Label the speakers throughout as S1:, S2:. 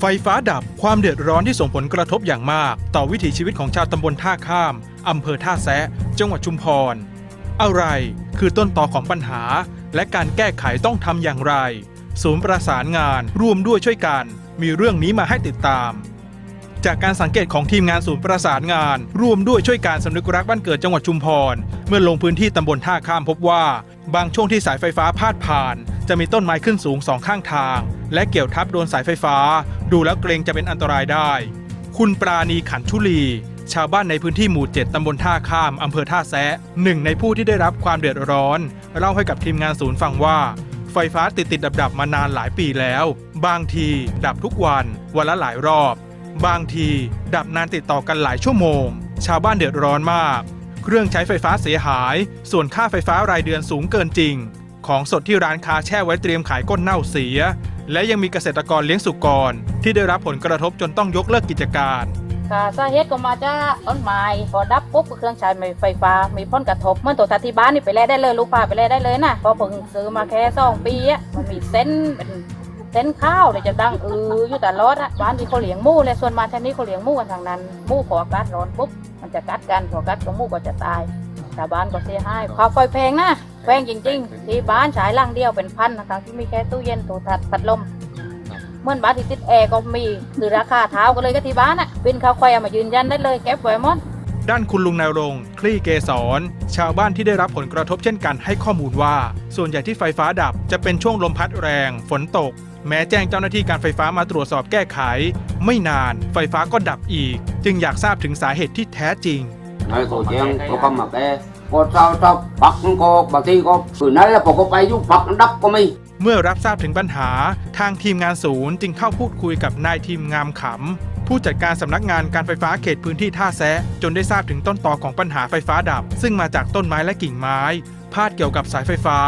S1: ไฟฟ้าดับความเดือดร้อนที่ส่งผลกระทบอย่างมาก ต่อวิถีชีวิตของชาวตำบลท่าข้าม อำเภอท่าแซะ จังหวัดชุมพร อะไรคือต้นตอของปัญหา และการแก้ไขต้องทำอย่างไร ศูนย์ประสานงานร่วมด้วยช่วยกัน มีเรื่องนี้มาให้ติดตาม จากการสังเกตของทีมงานศูนย์ประสานงาน ร่วมด้วยช่วยการสำนึกรักบ้านเกิดจังหวัดชุมพร เมื่อลงพื้นที่ตำบลท่าข้ามพบว่า บางช่วงที่สายไฟฟ้าพาดผ่าน จะมีต้นไม้ขึ้นสูงสองข้างทาง และเกี่ยวทับโดนสายไฟฟ้า ดูแล้วเกรงจะเป็นอันตรายได้ คุณปราณีขันชุลี ชาวบ้านในพื้นที่หมู่ 7 ตำบลท่าข้ามอำเภอท่าแซะหนึ่งในผู้ที่ได้รับความเดือดร้อน เล่าให้กับทีมงานศูนย์ฟังว่า ไฟฟ้าติดติดดับดับมานานหลายปีแล้ว บางที ดับทุกวัน วันละหลายรอบ บางที ดับนานติดต่อกันหลายชั่วโมง ชาวบ้านเดือดร้อนมาก เครื่องใช้ไฟฟ้าเสียหาย ส่วนค่าไฟฟ้ารายเดือนสูงเกินจริง ของสดที่ร้านค้าแช่ไว้เตรียมขายก้นเน่าเสีย และยังมีเกษตรกรเลี้ยงสุกร ที่ได้รับผลกระทบจนต้องยกเลิกกิจการ
S2: ค่ะสาเหตุก็มาจากต้นไม้พอดับปุ๊บเครื่องใช้ไฟฟ้ามีผลกระทบเมื่อตัวทัที่บ้านนี่ไปแล่ได้เลยลูกป้าไปแล่ได้เลยนะพอเพิ่งซื้อมาแค่สองปีอะมันมีเส้นเป็นเส้นข้าวเลยจะดังอืออยู่แตลอดอะบ้านที่เขาเลี้ยงหมูเลยส่วนมาแถวนี้เขาเลี้ยงหมูกันทางนั้นหมูพออากาศร้อนปุ๊บมันจะกัดกันพอกัดก็หมูก็จะตายชาวบ้านก็เสียหายค่าไฟแพงนะ แพงจริง ๆ ที่บ้านฉายล่างเดียวเป็นพันนะคะที่มีแค่ตู้เย็นโทรทัศน์พัดลมเมื่อนบ้านที่ติดแอร์ก็มีหรือราคาเท้าก็เลยก็ที่บ้านอะบินเขาคอยเอามายืนยันได้เลยเก็บไว้หมด
S1: ด้านคุณลุงนรงค์คลี่เกษรชาวบ้านที่ได้รับผลกระทบเช่นกันให้ข้อมูลว่า ส่วนใหญ่ที่ไฟฟ้าดับจะเป็นช่วงลมพัดแรง ฝนตก แม้แจ้งเจ้าหน้าที่การไฟฟ้ามาตรวจสอบแก้ไข ไม่นานไฟฟ้าก็ดับอีก จึงอยากทราบถึงสาเหตุที่แท้จริง
S3: nói cô chuyện cô không mặc cái cô sao sao bắt cô bà thi cô từ nãy là cô có bay giúp bắt đắp cô mi
S1: เมื่อรับทราบถึงปัญหา ทางทีมงานศูนย์จึงเข้าพูดคุยกับนายทีมงามขำ ผู้จัดการสำนักงานการไฟฟ้าเขตพื้นที่ท่าแซะจนได้ทราบถึงต้นตอของปัญหาไฟฟ้าดับ ซึ่งมาจากต้นไม้และกิ่งไม้ พาดเกี่ยวกับสายไฟฟ้า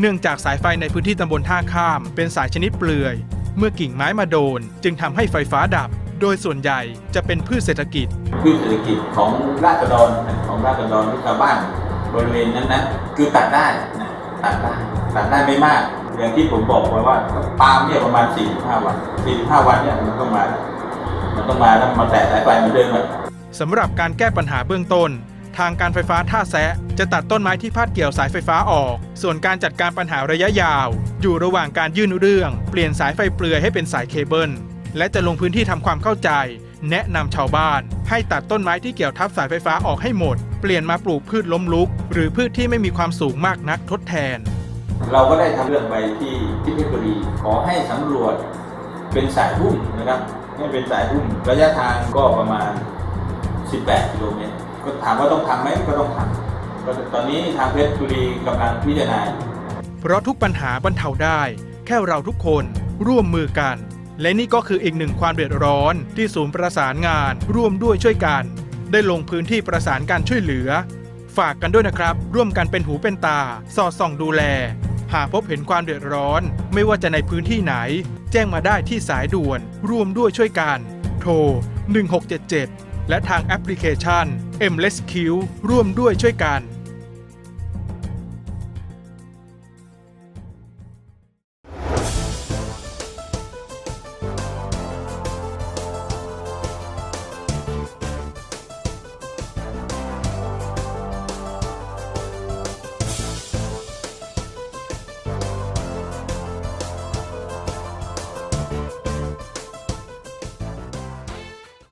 S1: เนื่องจากสายไฟในพื้นที่ตำบลท่าข้าม เป็นสายชนิดเปลือย เมื่อกิ่งไม้มาโดน จึงทำให้ไฟฟ้าดับ โดยส่วนใหญ่จะเป็นพืชเศรษฐกิจ
S4: พืชเศรษฐกิจของราษฎรนะ ของราษฎรที่ชาวบ้านบริเวณนั้นนะคือตัดได้นะตัดได้ตัดได้ไม่มาก อย่างที่ผมบอกไว้ว่าปาล์มเนี่ยประมาณ 45 วัน 45 วันเนี่ยมันต้องมา มันต้องมาแล้วมาแตะสายไฟเหมือนเดิมอะ
S1: สำหรับการแก้ปัญหาเบื้องต้น ทางการไฟฟ้าท่าแซะจะตัดต้นไม้ที่พาดเกี่ยวสายไฟฟ้าออก ส่วนการจัดการปัญหาระยะยาว อยู่ระหว่างการยื่นเรื่อง เปลี่ยนสายไฟเปลือยให้เป็นสายเคเบิลและจะลงพื้นที่ทำความเข้าใจ แนะนำชาวบ้าน ให้ตัดต้นไม้ที่เกี่ยวทับสายไฟฟ้าออกให้หมด เปลี่ยนมาปลูกพืชล้มลุก หรือพืชที่ไม่มีความสูงมากนักทดแทน
S4: เราก็ได้ทำเรื่องไปที่ที่เพชรบุรีขอให้สำรวจเป็นสายหุ้มนะครับให้เป็นสายหุ้มระยะทางก็ประมาณ 18 กิโลเมตรก็ถามว่าต้องทำไหมก็ต้องทำก็ตอนนี้ทางเพชรบุรีกำลังพิจารณาอยู่
S1: เพราะทุกปัญหาบรรเทาได้ แค่เราทุกคนร่วมมือกัน และนี่ก็คืออีกหนึ่งความเดือดร้อนที่ศูนย์ประสานงาน ร่วมด้วยช่วยกัน ได้ลงพื้นที่ประสานการช่วยเหลือ ฝากกันด้วยนะครับ ร่วมกันเป็นหูเป็นตา สอดส่องดูแล หากพบเห็นความเดือดร้อน ไม่ว่าจะในพื้นที่ไหน แจ้งมาได้ที่สายด่วน ร่วมด้วยช่วยกัน โทร 1677 และทางแอปพลิเคชัน m l e s Q ร่วมด้วยช่วยกัน